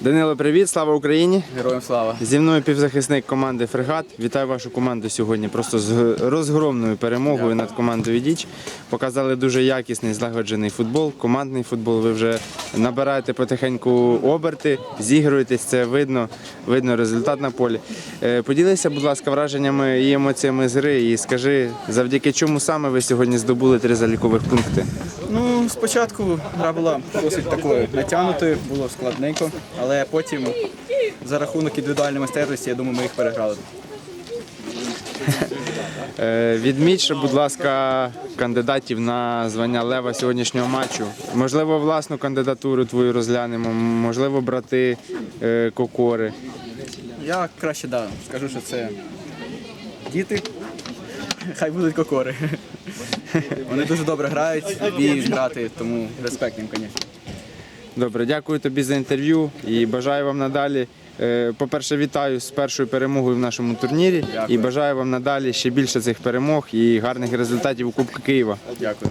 Данило, привіт, слава Україні! Героям слава. Зі мною півзахисник команди Фрегат. Вітаю вашу команду сьогодні. Просто з розгромною перемогою над командою Діч. Показали дуже якісний злагоджений футбол, командний футбол. Ви вже набираєте потихеньку оберти, зігруєтесь, це видно, видно результат на полі. Е, Поділися, будь ласка, враженнями і емоціями з гри. І скажи, завдяки чому саме ви сьогодні здобули три залікових пункти? Ну, спочатку гра була досить такою натягнутою, було складненько, але потім за рахунок індивідуальної майстерності, я думаю, ми їх переграли. Е, Відміть, ще, будь ласка, кандидатів на звання лева сьогоднішнього матчу. Можливо, власну кандидатуру твою розглянемо, можливо, брати е, Кокори. Я краще да, скажу, що це діти, хай будуть кокори. Вони дуже добре грають, вміють грати, тому респект їм, звісно. Добре, дякую тобі за інтерв'ю і бажаю вам надалі. е, По-перше, вітаю з першою перемогою в нашому турнірі і бажаю вам надалі ще більше цих перемог і гарних результатів у Кубку Києва. Дякую.